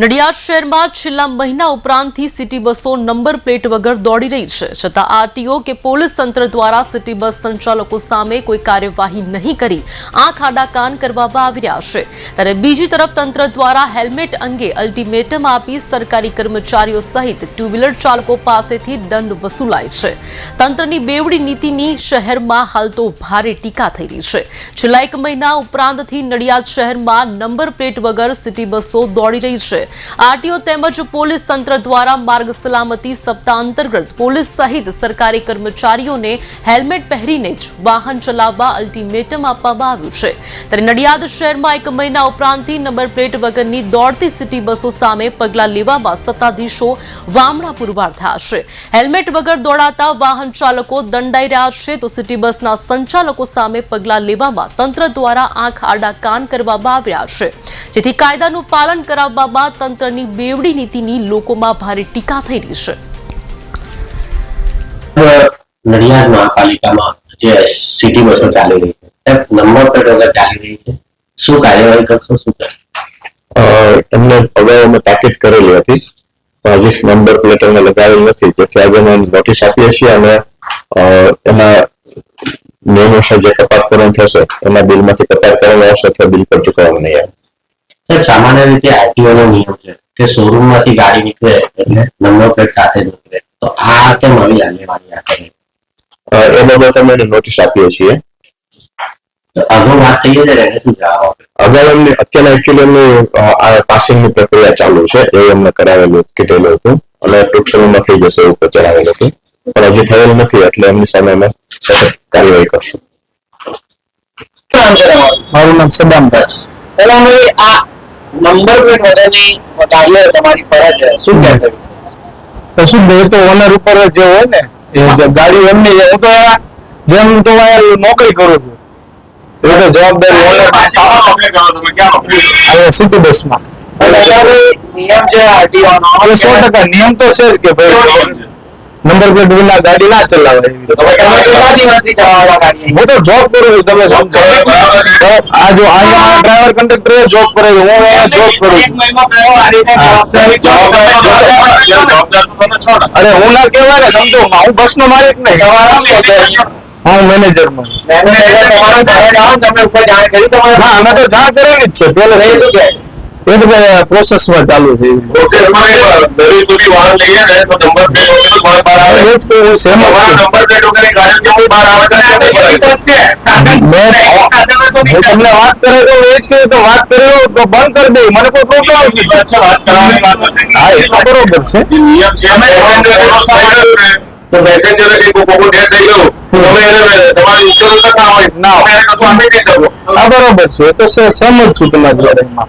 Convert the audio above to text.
નડિયાદ શહેરમાં છેલ્લા મહિના ઉપરાંતથી સિટી બસો નંબર પ્લેટ વગર દોડી રહી છે, છતાં આરટીઓ કે પોલીસ તંત્ર દ્વારા સિટી બસ સંચાલકો સામે કોઈ કાર્યવાહી નહીં કરી, આંખ આડા કાન કરવામાં આવી રહ્યા છે. ત્યારે બીજી તરફ તંત્ર દ્વારા હેલ્મેટ અંગે અલ્ટિમેટમ આપી સરકારી કર્મચારીઓ સહિત ટુ વ્હીલર ચાલકો પાસેથી દંડ વસૂલાય છે. તંત્રની બેવડી નીતિની શહેરમાં હાલ તો ભારે ટીકા થઈ રહી છે. છેલ્લા એક મહિના ઉપરાંતથી નડિયાદ શહેરમાં નંબર પ્લેટ વગર સિટી બસો દોડી રહી છે. આરટીઓ તેમજ પોલીસ તંત્ર દ્વારા માર્ગ સલામતી સપ્તાહ અંતર્ગત પોલીસ સહિત સરકારી કર્મચારીઓને હેલ્મેટ પહેરીને જ વાહન ચલાવવા અલ્ટિમેટમ આપવામાં આવ્યું છે. ત્યારે નડિયાદ શહેરમાં એક મહિના ઉપરાંતથી નંબર પ્લેટ વગરની દોડતી સિટી બસો સામે પગલાં લેવામાં સત્તાધીશો વામણા પુરવાર થયા છે. હેલ્મેટ વગર દોડાતા વાહન ચાલકો દંડાઈ રહ્યા છે તો સિટી બસના સંચાલકો સામે પગલાં લેવામાં તંત્ર દ્વારા આંખ આડા કાન કરવામાં આવ્યા છે. જેથી કાયદાનું પાલન કરાવવામાં તંત્રની બેવડી નીતિની લોકોમાં ભારે ટીકા થઈ રહી છે. નડિયાદ મહાપાલિકામાં જે સિટી બસો ચાલી રહી છે નંબર પ્લેટ વગર ચાલી રહી છે શું કાર્યવાહી કરશો શું કરશો? અ, એમને અગાઉ અમે તાકીદ કરેલી હતી હજી નંબર પ્લેટ અમે લગાવેલ નથી જેથી આજે અમે નોટિસ આપીએ છીએ અને અ, એના નિયમોસર જે કપાત કરવાનું થશે એના બિલમાંથી કપાત કરવાનું આવશે અથવા બિલ પર ચૂકવવામાં નહીં આવે. સાહેબ સામાન્ય રીતે આરટીઓ નો નિયમ છે કે શોરૂમમાંથી ગાડી નીકળે એટલે નંબર પ્લેટ સાથે નીકળે. તો આ કેમ આવી આગેવાની આ કરે? એ બાબત અમે નોટિસ આપીએ છીએ. તો અગાઉ વાત થઈ છે એને શું જવાબ આપે? અગાઉ એમની અત્યારે એકચ્યુઅલી આ પાસિંગની પ્રક્રિયા ચાલુ છે એ અમને કરાવેલું કીધેલું હતું. અને ટૂંક સમયમાં થઈ જશે એવું જણાવેલું હતું. પણ હજી થયેલ નથી એટલે એમની સામે અમે કાર્યવાહી કરશું. મારું નામ સદામભાઈ આ નંબર પ્લેટ વગરની ગાડીઓ તમારી ફરજ છે. શું કહેશો તો ઓનર ઉપર જે હોય ને એ ગાડી એમની. હું તો જેમ તો નોકરી કરું છું. એ તો જવાબદારી ઓનર. સિટી બસમાં નિયમ છે આરટીઓ સો ટકા નિયમ તો છે કે ભાઈ નંબર પ્લેટ વિના ગાડી ના ચલાવે. એવી રીતે. તમે કેટલા દિવસથી ચલાવવા ગાડી હું તો જોબ કરું છું તમે કરો આ જો આ ડ્રાઈવર કંડક્ટર જોબ કરે છે હું અહીંયા જોબ કરું છું. આ રીતે જવાબદારી અરે હું ના કહેવાય ને સમજો હું બસ નો માલિક નહીં. હું મેનેજરમાં તમે ઉપર જાણ કરી તમારે. હા અમે તો જાણ કરેલી જ છે. પેલે એ તો કે એ તો પ્રોસેસમાં ચાલુ છે એવી. હવે એ જ કહું છું, સહેમત છું. મેં હું તમને વાત કરે તો એ જ કહ્યું તો વાત કર્યો તો બંધ કરી દઈ મને કોઈ પ્રોબ્લેમ નથી હા એ તો બરોબર છે તો પેસેન્જર કે કોઈ ડેથ થઈ ગયું તમે એને તમારી ઇન્સ્યોરન્સ ના હોય ના કશું આપી નહીં શકો હા બરોબર છે એ તો સે- સહેમત છું તમારી જોડે એમાં